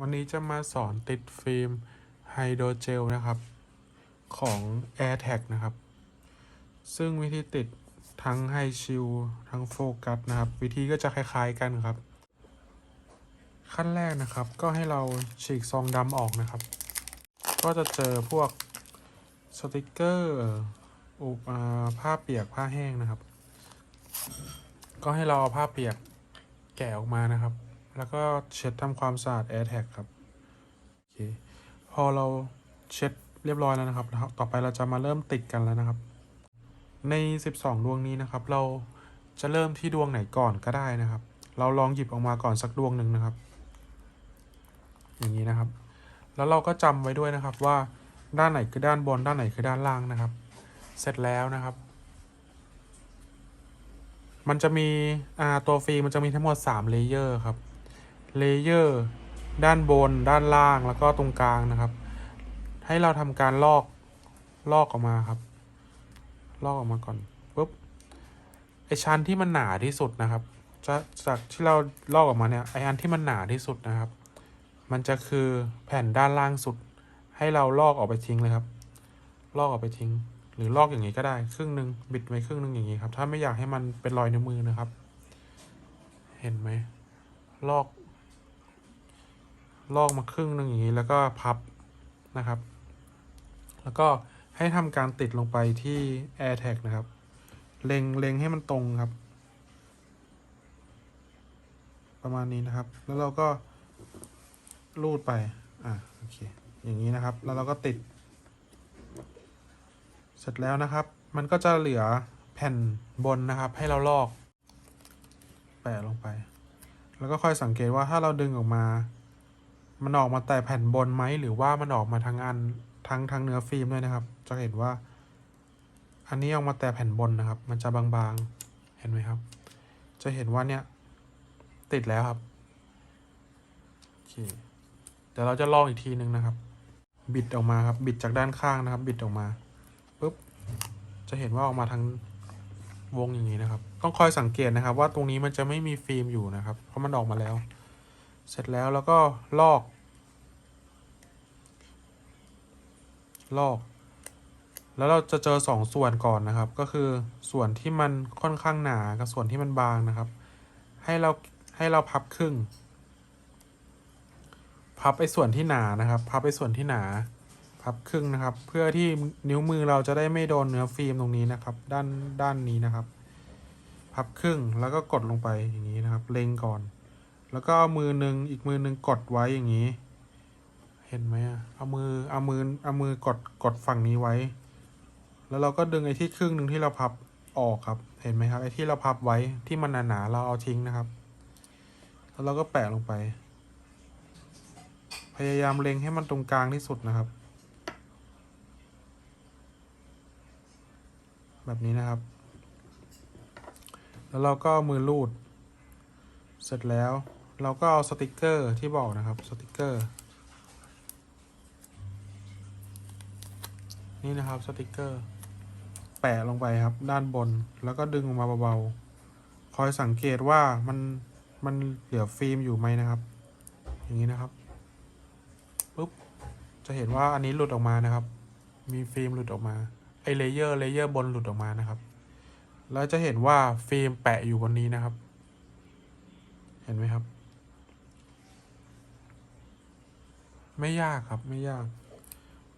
วันนี้จะมาสอนติดฟิล์มไฮโดรเจลนะครับ ของ AirTag นะครับ ซึ่งวิธีติดทั้งไฮชิลทั้งโฟกัสนะครับ วิธีก็จะคล้ายๆกันครับ ขั้นแรกนะครับ ก็ให้เราฉีกซองดำออกนะครับ ก็จะเจอพวกสติกเกอร์อุปผ้าเปียกผ้าแห้งนะครับ ก็ให้เราเอาผ้าเปียกแกะออกมานะครับ แล้วก็เช็ดทำความสะอาด AirTag ครับโอเคพอเราเช็ดเรียบร้อยแล้วนะครับ ต่อไปเราจะมาเริ่มติดกันแล้วนะครับ ใน 12 ดวงนี้นะครับ เราจะเริ่มที่ดวงไหนก่อนก็ได้นะครับ เราลองหยิบออกมาก่อนสักดวงหนึ่งนะครับ อย่างนี้นะครับ แล้วเราก็จำไว้ด้วยนะครับว่าด้านไหนคือด้านบน ด้านไหนคือด้านล่างนะครับ เสร็จแล้วนะครับ มันจะมีตัวฟิล์มมันจะมีทั้งหมด3เลเยอร์ครับ เลเยอร์ด้านบน ด้านล่างแล้วก็ตรงกลางนะครับ ให้เราทำการลอกลอกออกมาครับ ลอกออกมาก่อนปุ๊บไอชั้นที่มันหนาที่สุดนะครับจะจากที่เราลอกออกมาเนี่ยไออันที่มันหนาที่สุดนะครับ มันจะคือแผ่นด้านล่างสุด ให้เราลอกออกไปทิ้งเลยครับ ลอกออกไปทิ้ง หรือลอกอย่างนี้ก็ได้ ครึ่งหนึ่งบิดไว้ครึ่งหนึ่งอย่างนี้ครับ ถ้าไม่อยากให้มันเป็นรอยนิ้วมือนะครับ เห็นไหมลอก ลอกมาครึ่งหนึ่งอย่างนี้แล้วก็พับนะครับ แล้วก็ให้ทำการติดลงไปที่ AirTag นะครับ เล็งเล็งให้มันตรงครับ ประมาณนี้นะครับ แล้วเราก็ลูดไป อะโอเค อย่างนี้นะครับ แล้วเราก็ติด เสร็จแล้วนะครับ มันก็จะเหลือแผ่นบนนะครับ ให้เราลอก แปะลงไป แล้วก็ค่อยสังเกตว่าถ้าเราดึงออกมา มันออกมาแต่แผ่นบนไหมหรือว่ามันออกมาทั้งอันทั้งทั้งเนื้อฟิล์มด้วยนะครับ จะเห็นว่า อันนี้ออกมาแต่แผ่นบนนะครับ มันจะบางๆ เห็นไหมครับ จะเห็นว่าเนี่ยติดแล้วครับโอเคเดี๋ยวเราจะลองอีกทีหนึ่งนะครับ บิดออกมาครับ บิดจากด้านข้างนะครับ บิดออกมาปุ๊บจะเห็นว่าออกมาทางวงอย่างนี้นะครับ ต้องคอยสังเกตนะครับ ว่าตรงนี้มันจะไม่มีฟิล์มอยู่นะครับ เพราะมันออกมาแล้ว เสร็จแล้วแล้วก็ลอก ลอก แล้วเราจะเจอสองส่วนก่อนนะครับ ก็คือส่วนที่มันค่อนข้างหนากับส่วนที่มันบางนะครับ ให้เราให้เราพับครึ่ง พับไอ้ส่วนที่หนานะครับ พับไอ้ส่วนที่หนาพับครึ่งนะครับ เพื่อที่นิ้วมือเราจะได้ไม่โดนเนื้อฟิล์มตรงนี้นะครับ ด้านด้านนี้นะครับ พับครึ่งแล้วก็กดลงไปอย่างนี้นะครับ เล็งก่อน แล้วก็มือหนึ่งอีกมือหนึ่งกดไว้อย่างนี้ เห็นไหมเอามือเอามือเอามือกดกดฝั่งนี้ไว้ แล้วเราก็ดึงไอ้ที่ครึ่งหนึ่งที่เราพับออกครับ เห็นไหมครับไอ้ที่เราพับไว้ที่มันหนาๆเราเอาทิ้งนะครับ แล้วเราก็แปะลงไป พยายามเล็งให้มันตรงกลางที่สุดนะครับ แบบนี้นะครับ แล้วเราก็มือลูด เสร็จแล้ว เราก็เอาสติกเกอร์ที่บอกนะครับสติกเกอร์นี่นะครับสติกเกอร์ แปะลงไปครับ ด้านบนแล้วก็ดึงออกมาเบาๆ คอยสังเกตว่ามันมันเหลือฟิล์มอยู่ไหมนะครับ อย่างนี้นะครับปุ๊บจะเห็นว่าอันนี้หลุดออกมานะครับ มีฟิล์มหลุดออกมาไอเลเยอร์เลเยอร์บนหลุดออกมานะครับ แล้วจะเห็นว่าฟิล์มแปะอยู่บนนี้นะครับ เห็นไหมครับ ไม่ยากครับไม่ยาก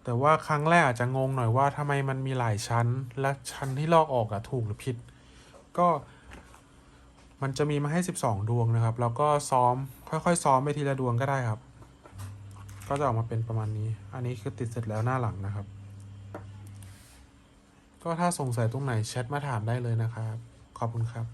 แต่ว่าครั้งแรกอาจจะงงหน่อยว่าทำไมมันมีหลายชั้น และชั้นที่ลอกออกอะถูกหรือผิด ก็มันจะมีมาให้ 12 ดวงนะครับ แล้วก็ซ้อมค่อยๆ ซ้อมไปทีละดวงก็ได้ครับ ก็จะออกมาเป็นประมาณนี้ อันนี้คือติดเสร็จแล้วหน้าหลังนะครับ ก็ถ้าสงสัยตรงไหนแชทมาถามได้เลยนะครับ ขอบคุณครับ